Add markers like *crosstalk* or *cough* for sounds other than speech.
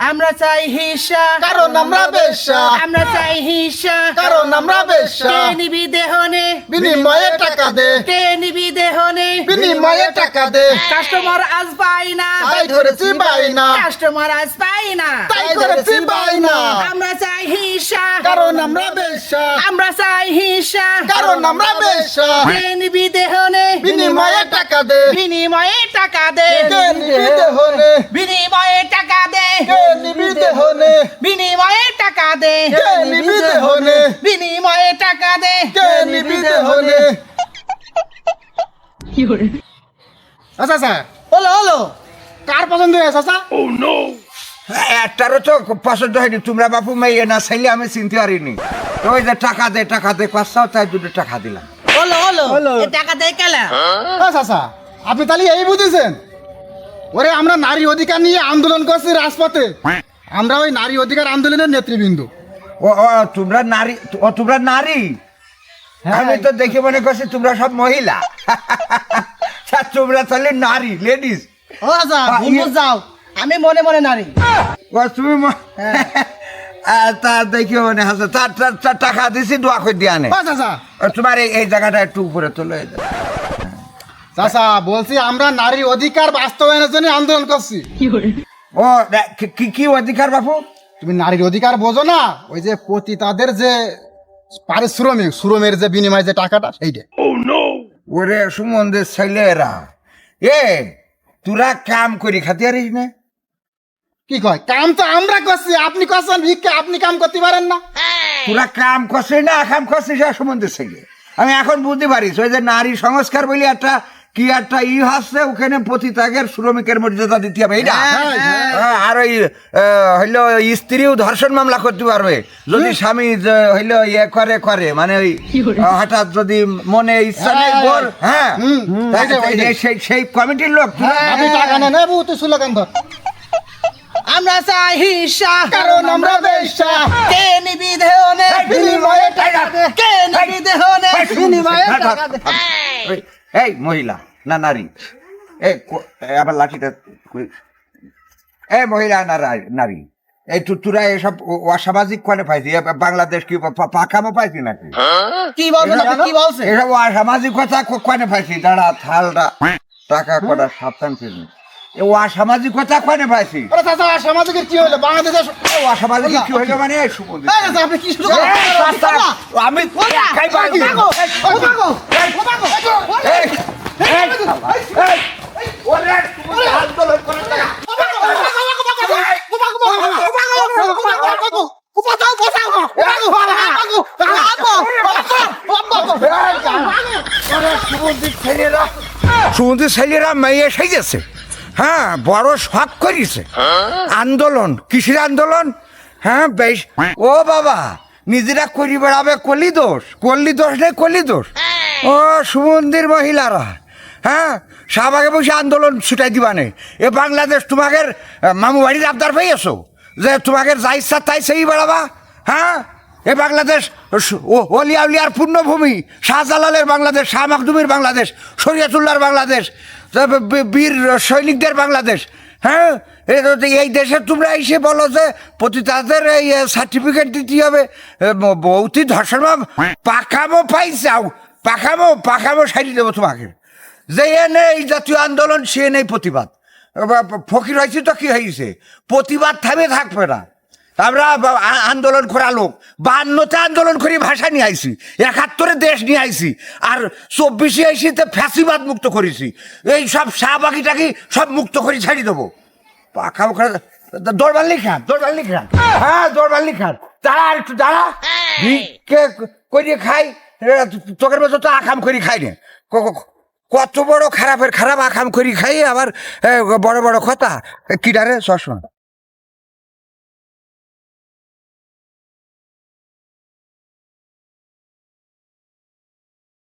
আমরা চাই হিসা। কারণ আমরা বেশ্যা। আমরা চাই হিসা। কারণ আমরা বেশ্যা। কে নিবি দেহনে? বিনিময়ে টাকা দে। কে নিবি দেহনে? বিনিময়ে টাকা দে। কাস্টমার আজ পাই না। তাই ধরেছি বাইনা কাস্টমার আজ পাই না। তাই ধরেছি বাইনা আমরা চাই হিসা কারণ আমরা বেশ্যা। আমরা চাই হিসা। কারণ আমরা বেশ্যা। কে নিবি দেহনে বিনিময়ে টাকা দে। বিনিময়ে টাকা দে। কে নিবি দেহনে বিনিময়ে টাকা দে। কে নিবি দেহনে বিনিময়ে টাকা দে। কে নিবি দেহনে বিনিময়ে টাকা দে। কে নিবি দেহনে আচ্ছা স্যার হলো হলো। কার পছন্দ হয়েছে আচ্ছা একটারও তো পছন্দ হয়নি। তোমরা বাপু মেয়ে না চাইলে আমি চিনতে পারিনি। তো ওই যে টাকা দে টাকা দে পাঁচশো তাই দুটো টাকা দিলাম। হলো হলো হলো। এ টাকা দে কেলা? আচ্ছা আচ্ছা আপনি তাহলে এই বুঝেছেন? ওরে আমরা নারী অধিকার নিয়ে আন্দোলন করছি রাজপথে। আমরা ওই নারী অধিকার আন্দোলনের নেতৃবৃন্দ। ও ও তোমরা নারী ও তোমরা নারী? হ্যাঁ। আমি তো দেখে মনে করছি তোমরা সব মহিলা। *laughs* তা তোমরা তাহলে নারী লেডিস ও আচ্ছা আ, ভুল ইয়ে- বুঝাও আমি মনে মনে নারী। ও তুমি *laughs* আহ, তা দেখে মনে হাসে তার টাকা দিছি দোয়া করে দিয়া নে। তোমার এই জায়গাটা একটু উপরে এই চাচা বলছি আমরা নারী অধিকার বাস্তবায়নের জন্য আন্দোলন করছি। ও কি- কি অধিকার বাপু? তুমি নারীর অধিকার বোঝো না ওই যে পতিতাদের যে পারিশ্রমিক শ্রমের যে বিনিময় যে টাকাটা সেইটা ওরে সুমন্দের ছেলেরা। এ তোরা কাম করি খাতে পারিস না? কি কয়? কাম তো আমরা করছি আপনি করছেন ভিক্ষা আপনি কাম করতে পারেন না। তোরা কাম করছিস না কাম করছিস আর সুমন্দের ছেলে আমি এখন বুঝতে পারিস ওই যে নারী সংস্কার বলি একটা কি একটা ই হচ্ছে ওখানে পতিতাগের শ্রমিকের মর্যাদা দিতে হবে এইটা? হ্যাঁ, হ্যাঁ। হ্যাঁ, আর ওই হইল স্ত্রীও ধর্ষণ মামলা করতে পারবে। যদি স্বামী হইল ইয়ে করে করে মানে ওই হঠাৎ যদি মনে ইচ্ছা নেই হ্যাঁ, বল হ্যাঁ। সেই সেই কমিটির লোক আপনি টাকা নেন তুই সুলাগান ধর? আমরা চাই হিসা কারণ আমরা বেশ্যা। কে নিবি দেহনে বিনিময়ে টাকা কে নিবি দেহনে বিনিময়ে হ্যাঁ, টাকা এই মহিলা না নারী। এই আবার লাঠিটা কই- এই মহিলা না নারী। এই তোরা এসব অসামাজিক কোয়ানে পাইছি। বাংলাদেশ কি পাকামো পাইছি নাকি? কি আপনি কি বলছেন এসব অসামাজিকতা কো- কোয়ানে পাইছি। দাঁড়া থালটা টাকা কটা সাবধান ফিরনি এ অসামাজিকতা কোয়ানে পাইছি আরে চাচা সামাজিকের কি হলো বাংলাদেশের এ অসামাজিক কি হইল মানে সুমন্দির। এই চাচা, আপনি কি শুরু করলেন? আমি খাই। সুমন্দির ছেলেরা মেয়ে সেজেছে হ্যাঁ বড় শখ করিছে। আন্দোলন কিসের আন্দোলন? হ্যাঁ বেশ। ও বাবা নিজেরা করি বেড়াবে কলি দোষ। কল্লি দোষ নেই কলি দোষ। ও সুমন্দির মহিলারা হ্যাঁ শাহবাগে বসে আন্দোলন ছুটাই দিবানে। এ বাংলাদেশ আহ, মামু বাড়ির আবদার পেয়েছ? যে তোমাকে যা ইচ্ছা তাই সেই বেড়াবা হ্যাঁ? এ বাংলাদেশ অলিয়া উলিয়ার পূর্ণভূমি শাহজালালের বাংলাদেশ শাহ মাকদুমির বাংলাদেশ শরিয়াতুল্লাহর বাংলাদেশ বীর সৈনিকদের বাংলাদেশ। হ্যাঁ? এই দেশে তোমরা এসে বলো যে প্রতিতাদের এই সার্টিফিকেট দিতে হবে। বৌতি ধর্ষণ পাকামো পাইছাও পাকামো পাকামো সারি দেবো তোমাকে। যে এনে এই জাতীয় আন্দোলন, সে নেই প্রতিবাদ। ফকির হয়েছে তো কি হয়েছে? প্রতিবাদ থামে থাকবে না। আমরা আন্দোলন করা লোক। বান্নতে আন্দোলন করি ভাষা নিয়ে আইছি একাত্তরে দেশ নিয়ে আইছি আর চব্বিশে আইসি তো ফ্যাসিবাদ মুক্ত করেছি। এই সব শাহবাগি টাকি সব মুক্ত করে ছাড়ি দেবো। পাখা ওখানে দৌড়বাল লিখান দৌড়বাল লিখান হ্যাঁ দৌড়বাল লিখান দাঁড়া আর একটু দাঁড়া। ভিক্ষে করিয়ে খাই? তোকের মতো তো আকাম করি খাই না। ক- ক- কত বড় খারাপের খারাপ আকাম করি খাই আবার বড় বড় কথা। কিডারে চশমা